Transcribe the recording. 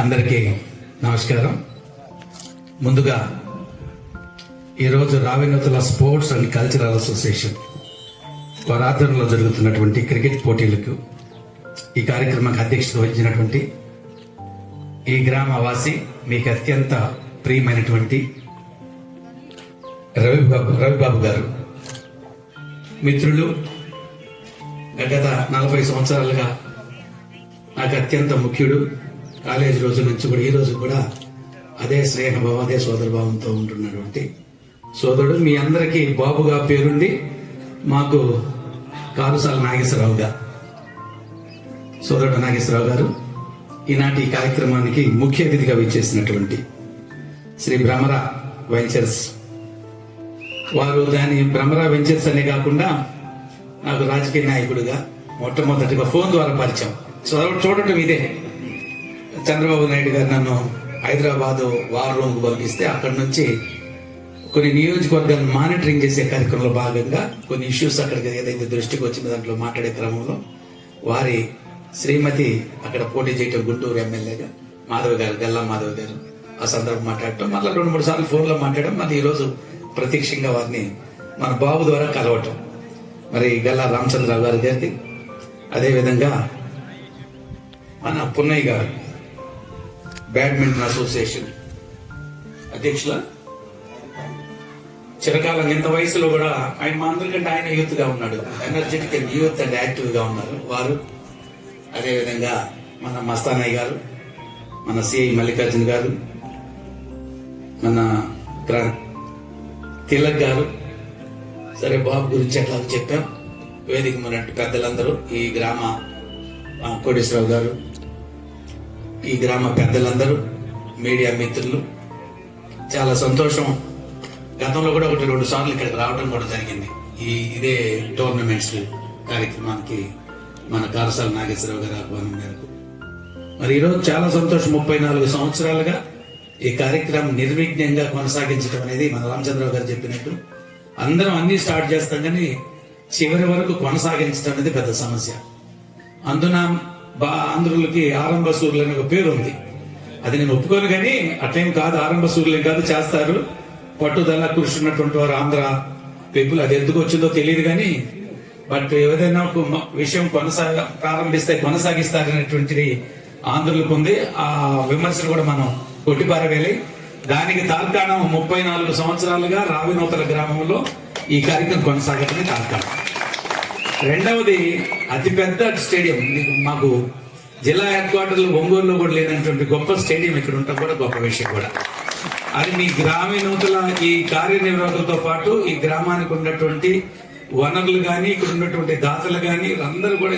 అందరికీ నమస్కారం. ముందుగా ఈరోజు Ravinatula sports and cultural association వారి ఆధ్వర్యంలో జరుగుతున్నటువంటి క్రికెట్ పోటీలకు ఈ కార్యక్రమానికి అధ్యక్షత వహించినటువంటి ఈ గ్రామ వాసి మీకు అత్యంత ప్రియమైనటువంటి రవిబాబు రవిబాబు గారు. మిత్రులు గత నలభై సంవత్సరాలుగా నాకు అత్యంత ముఖ్యుడు కాలేజీ రోజు నుంచి కూడా ఈ రోజు కూడా అదే స్నేహభావం అదే సోదరభావంతో ఉంటున్నటువంటి సోదరుడు. మీ అందరికీ బాబుగా పేరుండి మాకు కారుసాల నాగేశ్వరరావుగా సోదరుడు నాగేశ్వరరావు గారు ఈనాటి కార్యక్రమానికి ముఖ్య అతిథిగా విచ్చేసినటువంటి శ్రీ భ్రమర వెంచర్స్. వారు దాని భ్రమర వెంచర్స్ అనే కాకుండా నాకు రాజకీయ నాయకుడుగా మొట్టమొదటిగా ఫోన్ ద్వారా పరిచయం. సో చూడటం ఇదే చంద్రబాబు నాయుడు గారు నన్ను హైదరాబాద్ వార్ రూమ్కు పంపిస్తే అక్కడి నుంచి కొన్ని నియోజకవర్గాలను మానిటరింగ్ చేసే కార్యక్రమంలో భాగంగా కొన్ని ఇష్యూస్ అక్కడికి ఏదైతే దృష్టికి వచ్చిన దాంట్లో మాట్లాడే క్రమంలో వారి శ్రీమతి అక్కడ పోటీ చేయటం గుంటూరు ఎమ్మెల్యేగా మాధవ్ గారు గల్లా మాధవ్ గారు. ఆ సందర్భం మాట్లాడటం మళ్ళీ రెండు మూడు సార్లు ఫోన్లో మాట్లాడడం మళ్ళీ ఈరోజు ప్రత్యక్షంగా వారిని మన బాబు ద్వారా కలవటం. మరి గల్లా రామచంద్రరావు గారి గారికి అదేవిధంగా మన పున్నయ్య గారు. Badminton association. అధ్యక్షుల చిరకాలం ఇంత వయసులో కూడా ఆయన మా అందరికంటే ఆయన యూత్గా ఉన్నాడు. ఎనర్జెటిక్ అండ్ యూత్ అండ్ యాక్టివ్గా ఉన్నారు వారు. అదేవిధంగా మన మస్తానయ్య గారు మన సిఐ మల్లికార్జున గారు మన గ్రా- తిలక్ గారు. సరే బాబు గురించి ఎట్లా చెప్పాం? వేదిక మన పెద్దలందరూ ఈ గ్రామ కోటేశ్వరరావు గారు ఈ గ్రామ పెద్దలందరూ మీడియా మిత్రులు చాలా సంతోషం. గతంలో కూడా ఒకటి రెండు సార్లు ఇక్కడికి రావడం కూడా జరిగింది. ఈ ఇదే టోర్నమెంట్స్ కార్యక్రమానికి మన కారసాల నాగేశ్వరరావు గారి ఆహ్వానం మేరకు. మరి ఈరోజు చాలా సంతోషం. ముప్పై నాలుగు సంవత్సరాలుగా ఈ కార్యక్రమం నిర్విఘ్నంగా కొనసాగించడం అనేది మన రామచంద్రరావు గారు చెప్పినట్టు. అందరం అన్ని స్టార్ట్ చేస్తాం కానీ చివరి వరకు కొనసాగించడం అనేది పెద్ద సమస్య. అందున బా ఆంధ్రులకి ఆరంభ సూర్యులు అనే ఒక పేరు ఉంది అది నేను ఒప్పుకోను కానీ అట్లేం కాదు ఆరంభ సూర్యులేం కాదు చేస్తారు. పట్టుదల కృషి ఉన్నటువంటి వారు ఆంధ్ర పీపుల్ అది ఎందుకు వచ్చిందో తెలియదు కానీ బట్ ఏదైనా ఒక విషయం కొనసాగ ప్రారంభిస్తే కొనసాగిస్తారనేటువంటిది ఆంధ్రులకు ఉంది. ఆ విమర్శలు కూడా మనం కొట్టిపారవేలి దానికి తార్కాణం ముప్పై నాలుగు సంవత్సరాలుగా రావినూతల గ్రామంలో ఈ కార్యక్రమం కొనసాగటమే తార్కాణం రెండవది అతిపెద్ద స్టేడియం. మాకు జిల్లా హెడ్ క్వార్టర్లు ఒంగోలులో కూడా లేనటువంటి గొప్ప స్టేడియం ఇక్కడ ఉండటం కూడా గొప్ప విషయం కూడా. అది మీ గ్రామీణతల ఈ కార్యనిర్వాహకులతో పాటు ఈ గ్రామానికి ఉన్నటువంటి వనరులు కానీ ఇక్కడ ఉన్నటువంటి దాతలు కానీ అందరూ కూడా